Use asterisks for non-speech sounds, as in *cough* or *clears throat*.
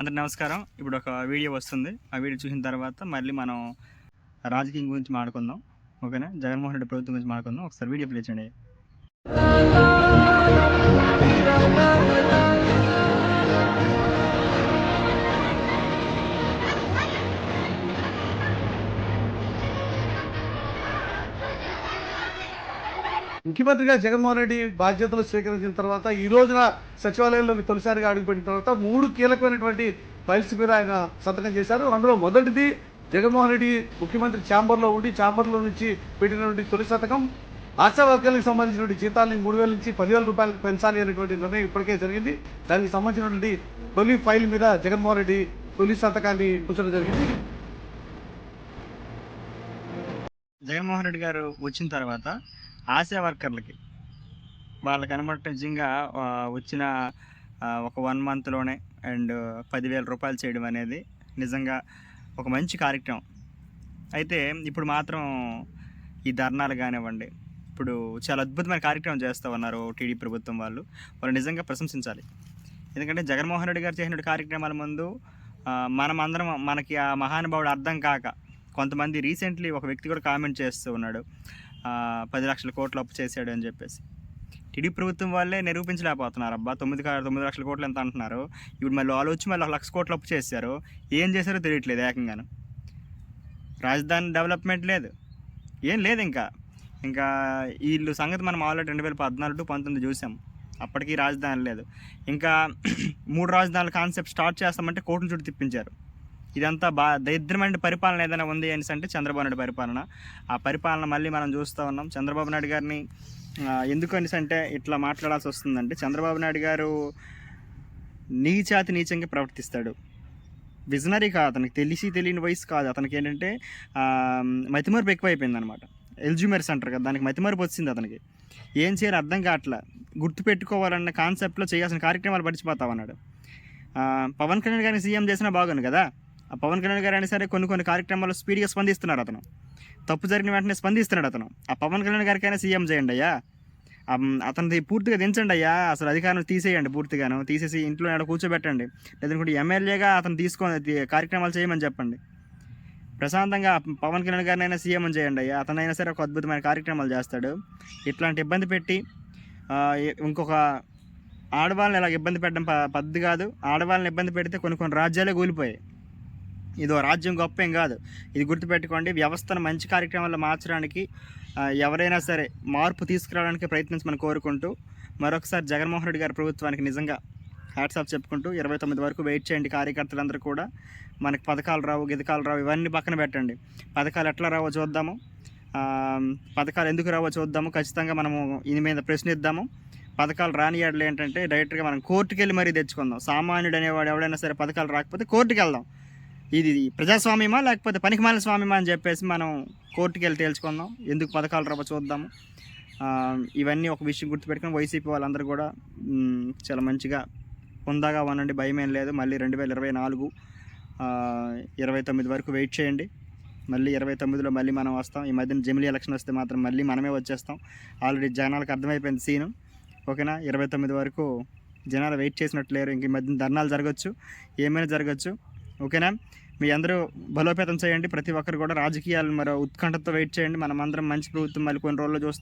అందరు నమస్కారం. ఇప్పుడు ఒక వీడియో వస్తుంది. ఆ వీడియో చూసిన తర్వాత మళ్ళీ మనం రాజకీయం గురించి మాట్లాడుకుందాం. ఓకేనా? జగన్మోహన్ రెడ్డి ప్రభుత్వం గురించి మాట్లాడుకుందాం. ఒకసారి వీడియో ప్లే చేయండి. ముఖ్యమంత్రిగా జగన్మోహన్ రెడ్డి బాధ్యతలు స్వీకరించిన తర్వాత ఈ రోజున సచివాలయంలోకి తొలిసారిగా అడుగుపెట్టిన తర్వాత మూడు కీలకమైనటువంటి ఫైల్స్ మీద ఆయన సంతకం చేశారు. అందులో మొదటిది జగన్మోహన్ రెడ్డి ముఖ్యమంత్రి ఛాంబర్లో ఉండి ఛాంబర్లో నుంచి పెట్టినటువంటి తొలి శతకం ఆశా వర్గాలకు సంబంధించినటువంటి జీతాలని మూడు వేల నుంచి పదివేల రూపాయలకు పెంచాలి అనేటువంటి నిర్ణయం ఇప్పటికే జరిగింది. దానికి సంబంధించినటువంటి తొలి ఫైల్ మీద జగన్మోహన్ రెడ్డి తొలి సంతకాన్ని ఉంచడం జరిగింది. జగన్మోహన్ రెడ్డి గారు వచ్చిన తర్వాత ఆశా వర్కర్లకి. వాళ్ళకి అనమాట నిజంగా వచ్చిన ఒక వన్ మంత్లోనే అండ్ పదివేల రూపాయలు చేయడం అనేది నిజంగా ఒక మంచి కార్యక్రమం. అయితే ఇప్పుడు మాత్రం ఈ ధర్నాలు కానివ్వండి ఇప్పుడు చాలా అద్భుతమైన కార్యక్రమం చేస్తూ ఉన్నారు టీడీపీ ప్రభుత్వం వాళ్ళు. వాళ్ళు నిజంగా ప్రశంసించాలి. ఎందుకంటే జగన్మోహన్ రెడ్డి గారు చేసిన కార్యక్రమాల ముందు మనం అందరం మనకి ఆ మహానుభావుడు అర్థం కాక కొంతమంది రీసెంట్లీ ఒక వ్యక్తి కూడా కామెంట్ చేస్తూ ఉన్నాడు. పది లక్షల కోట్లు అప్పు చేశాడు అని చెప్పేసి. టీడీ ప్రభుత్వం వాళ్ళే నిరూపించలేకపోతున్నారు. అబ్బా తొమ్మిది తొమ్మిది లక్షల కోట్లు ఎంత అంటున్నారు? ఇప్పుడు మళ్ళీ వాళ్ళు వచ్చి మళ్ళీ ఒక లక్ష కోట్లు అప్పు చేశారు. ఏం చేశారో తెలియట్లేదు ఏకంగాను. రాజధాని డెవలప్మెంట్ లేదు. ఏం లేదు ఇంకా. ఇంకా వీళ్ళు సంగతి మనం ఆల్రెడీ రెండు వేల పద్నాలుగు టు పంతొమ్మిది చూసాం. అప్పటికి రాజధాని లేదు. ఇంకా *clears throat* మూడు రాజధానుల కాన్సెప్ట్ స్టార్ట్ చేస్తామంటే కోట్ల చుట్టూ తిప్పించారు. ఇదంతా బా దరిద్రమైన పరిపాలన ఏదైనా ఉంది అనేసి అంటే చంద్రబాబు నాయుడు పరిపాలన. ఆ పరిపాలన మళ్ళీ మనం చూస్తూ ఉన్నాం. చంద్రబాబు నాయుడు గారిని ఎందుకు అనేసి అంటే ఇట్లా మాట్లాడాల్సి వస్తుందంటే చంద్రబాబు నాయుడు గారు నీచాతి నీచంగా ప్రవర్తిస్తాడు. విజనరీ కాదు అతనికి తెలిసి తెలియని వయసు కాదు. అతనికి ఏంటంటే మతిమరుపు ఎక్కువైపోయింది అనమాట ఎల్జుమెర్స్ అంటారు కదా దానికి మతిమరుపు వచ్చింది అతనికి. ఏం చేయాలి అర్థం కావట్లా. గుర్తుపెట్టుకోవాలన్న కాన్సెప్ట్లో చేయాల్సిన కార్యక్రమాలు పడిచిపోతావు అన్నాడు. పవన్ కళ్యాణ్ గారిని సీఎం చేసినా బాగుంది కదా. పవన్ కళ్యాణ్ గారు అయినా సరే కొన్ని కొన్ని కార్యక్రమాలు స్పీడ్గా స్పందిస్తున్నారు అతను. తప్పు జరిగిన వెంటనే స్పందిస్తున్నాడు అతను. ఆ పవన్ కళ్యాణ్ గారికైనా సీఎం చేయండి అయ్యా. అతను అతనిది పూర్తిగా దించండి అయ్యా. అసలు అధికారం తీసేయండి పూర్తిగాను. తీసేసి ఇంట్లో ఆడ కూర్చోబెట్టండి. లేదంటే ఎమ్మెల్యేగా అతను తీసుకొని కార్యక్రమాలు చేయమని చెప్పండి. ప్రశాంతంగా పవన్ కళ్యాణ్ గారిని అయినా సీఎం అని చేయండి అయ్యా. అతనైనా సరే ఒక అద్భుతమైన కార్యక్రమాలు చేస్తాడు. ఇట్లాంటి ఇబ్బంది పెట్టి ఇంకొక ఆడవాళ్ళని ఇలా ఇబ్బంది పెట్టడం పద్ధతి కాదు. ఆడవాళ్ళని ఇబ్బంది పెడితే కొన్ని కొన్ని రాజ్యాలే కూలిపోయాయి. ఇదో రాజ్యం గొప్ప ఏం కాదు. ఇది గుర్తుపెట్టుకోండి వ్యవస్థను మంచి కార్యక్రమాల్లో మార్చడానికి ఎవరైనా సరే మార్పు తీసుకురావడానికి ప్రయత్నించమని కోరుకుంటూ మరొకసారి జగన్మోహన్ రెడ్డి గారి ప్రభుత్వానికి నిజంగా హ్యాట్సాప్ చెప్పుకుంటూ ఇరవై తొమ్మిది వరకు వెయిట్ చేయండి కార్యకర్తలందరూ కూడా. మనకి పథకాలు రావు గిథకాలు రావు ఇవన్నీ పక్కన పెట్టండి. పథకాలు ఎట్లా రావో చూద్దాము. పథకాలు ఎందుకు రావో చూద్దాము. ఖచ్చితంగా మనము దీని మీద ప్రశ్నిద్దాము. పథకాలు రానియాడలు ఏంటంటే డైరెక్ట్గా మనం కోర్టుకి వెళ్ళి మరీ తెచ్చుకుందాం. సామాన్యుడు అనేవాడు ఎవడైనా సరే పథకాలు రాకపోతే కోర్టుకి వెళ్దాం. ఇది ప్రజాస్వామ్యమా లేకపోతే పనికిమాల స్వామ్యమా అని చెప్పేసి మనం కోర్టుకి వెళ్ళి తేల్చుకుందాం. ఎందుకు పథకాలు రవ్వ చూద్దాము ఇవన్నీ ఒక విషయం గుర్తుపెట్టుకుని వైసీపీ వాళ్ళందరూ కూడా చాలా మంచిగా హుందాగా ఉండండి భయం ఏం లేదు. మళ్ళీ రెండు వేల ఇరవై నాలుగు ఇరవై తొమ్మిది వరకు వెయిట్ చేయండి. మళ్ళీ ఇరవై తొమ్మిదిలో మళ్ళీ మనం వస్తాం. ఈ మధ్యన జమిలీ ఎలక్షన్ వస్తే మాత్రం మళ్ళీ మనమే వచ్చేస్తాం. ఆల్రెడీ జనాలకు అర్థమైపోయింది సీను. ఓకేనా? ఇరవై తొమ్మిది వరకు జనాలు వెయిట్ చేసినట్టు లేరు. ఇంక ఈ మధ్యన ధర్నాలు జరగచ్చు. ఏమైనా జరగచ్చు. ఓకేనా? మీ అందరూ బలోపేతం చేయండి. ప్రతి ఒక్కరు కూడా రాజకీయాలు మరో ఉత్కంఠతో వెయిట్ చేయండి. మనం అందరం మంచి ప్రభుత్వం మళ్ళీ కొన్ని రోజుల్లో చూస్తాం.